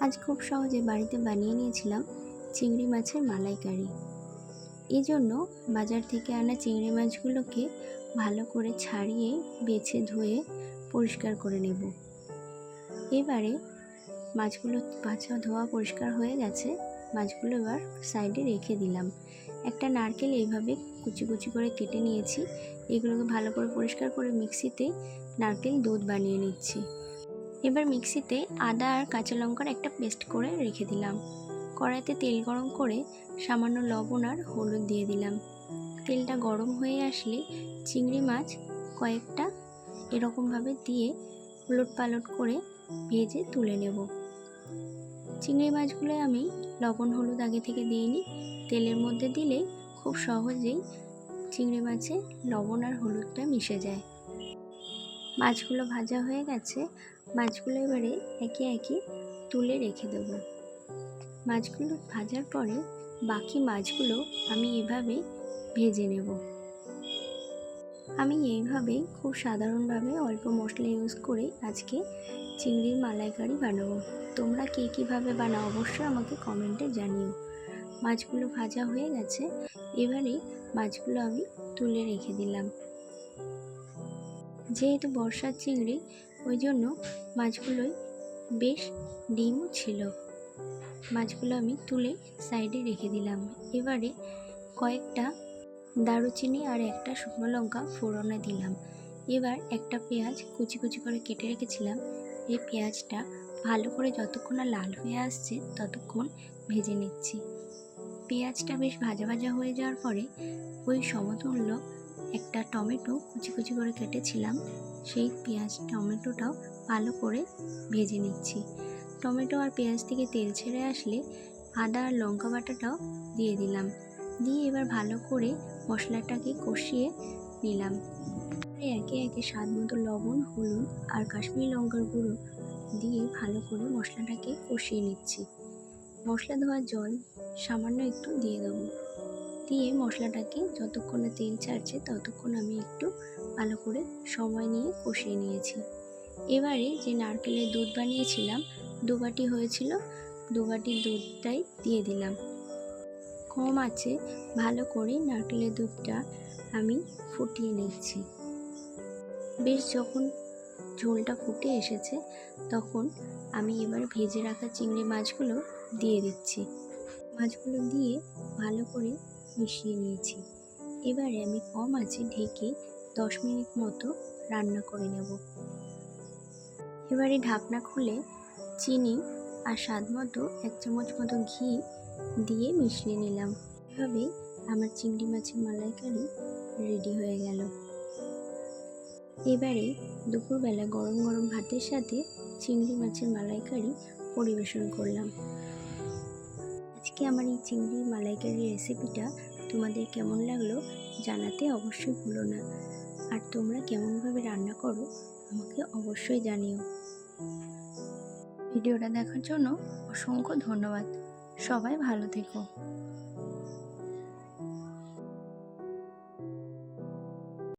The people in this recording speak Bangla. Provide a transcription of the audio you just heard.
আজ খুব সহজে বাড়িতে বানিয়ে নিয়েছিলাম চিংড়ি মাছের মালাইকারি। এই জন্য বাজার থেকে আনা চিংড়ি মাছগুলোকে ভালো করে ছাড়িয়ে, বেছে ধুয়ে পরিষ্কার করে নেব। এবারে মাছগুলো বাছা ধোয়া পরিষ্কার হয়ে গেছে, মাছগুলো এবার সাইডে রেখে দিলাম। একটা নারকেল এইভাবে কুচি কুচি করে কেটে নিয়েছি, এগুলোকে ভালো করে পরিষ্কার করে মিক্সিতে নারকেল দুধ বানিয়ে নিচ্ছি। এবার মিক্সিতে আদা আর কাঁচা লঙ্কার একটা পেস্ট করে রেখে দিলাম। কড়াইতে তেল গরম করে সামান্য লবণ আর হলুদ দিয়ে দিলাম। তেলটা গরম হয়ে আসলে চিংড়ি মাছ কয়েকটা এরকমভাবে দিয়ে উলট পালট করে ভেজে তুলে নেব। চিংড়ি মাছগুলো আমি লবণ হলুদ আগে থেকে দিইনি। তেলের মধ্যে দিলে খুব সহজেই চিংড়ি মাছে লবণ আর হলুদটা মিশে যায়। মাছগুলো ভাজা হয়ে গেছে, মাছগুলো এবারে একে একে তুলে রেখে দেব। মাছগুলো ভাজার পরে বাকি মাছগুলো আমি এভাবে ভেজে নেব। আমি এইভাবে খুব সাধারণভাবে অল্প মশলা ইউজ করে আজকে চিংড়ির মালাইকারি বানাবো। তোমরা কে কীভাবে বানাও অবশ্যই আমাকে কমেন্টে জানিও। মাছগুলো ভাজা হয়ে গেছে, এবারে মাছগুলো আমি তুলে রেখে দিলাম। যেহেতু বর্ষার চিংড়ি, ওই জন্য মাছগুলোই বেশ ডিমও ছিল। মাছগুলো আমি তুলে সাইডে রেখে দিলাম। এবারে কয়েকটা দারুচিনি আর একটা শুকনো লঙ্কা ফোড়নে দিলাম। এবার একটা পেঁয়াজ কুচি কুচি করে কেটে রেখেছিলাম। এই পেঁয়াজটা ভালো করে যতক্ষণ না লাল হয়ে আসছে, ততক্ষণ ভেজে নিচ্ছি। পেঁয়াজটা বেশ ভাজা ভাজা হয়ে যাওয়ার পরে ওই সমতুল্য একটা টমেটো কুচি কুচি করে কেটেছিলাম, সেই পেঁয়াজ টমেটোটাও ভালো করে ভেজে নিচ্ছি। টমেটো আর পেঁয়াজ থেকে তেল ছেড়ে আসলে আদা আর লঙ্কা বাটাটাও দিয়ে দিলাম। দিয়ে এবার ভালো করে মশলাটাকে কষিয়ে নিলাম। একে একে স্বাদ মতো লবণ, হলুদ আর কাশ্মীরি লঙ্কার গুঁড়ো দিয়ে ভালো করে মশলাটাকে কষিয়ে নিচ্ছি। মশলা ধোয়ার জল সামান্য একটু দিয়ে দেবো। দিয়ে মশলাটাকে যতক্ষণ তেল ছাড়ছে ততক্ষণ আমি একটু ভালো করে সময় নিয়ে কষিয়ে নিয়েছি। এবারে যে নারকেলের দুধ বানিয়েছিলাম, দু বাটি হয়েছিল, দু বাটি দুধটাই দিয়ে দিলাম। কম আছে, ভালো করে নারকেলের দুধটা আমি ফুটিয়ে নিচ্ছি। বেশ যখন ঝোলটা ফুটে এসেছে, তখন আমি এবার ভেজে রাখা চিংড়ি মাছগুলো দিয়ে দিচ্ছি। মাছগুলো দিয়ে ভালো করে মিশিয়ে নিয়েছি। এবারে আমি কম আছে ঢেকে দশ মিনিট মতো রান্না করে নেব। এবারে ঢাকনা খুলে চিনি আর স্বাদ মতো এক চামচ মতো ঘি দিয়ে মিশিয়ে নিলাম। এভাবে আমার চিংড়ি মাছের মালাইকারি রেডি হয়ে গেল। এবারে দুপুরবেলা গরম গরম ভাতের সাথে চিংড়ি মাছের মালাইকারি পরিবেশন করলাম। আজকে আমার এই চিংড়ির মালাইকারি রেসিপিটা তোমাদের কেমন লাগল জানাতে অবশ্যই ভুলো না। আর তোমরা কেমনভাবে রান্না করো আমাকে অবশ্যই জানিও। ভিডিওটা দেখার জন্য অসংখ্য ধন্যবাদ। সবাই ভালো থেকো।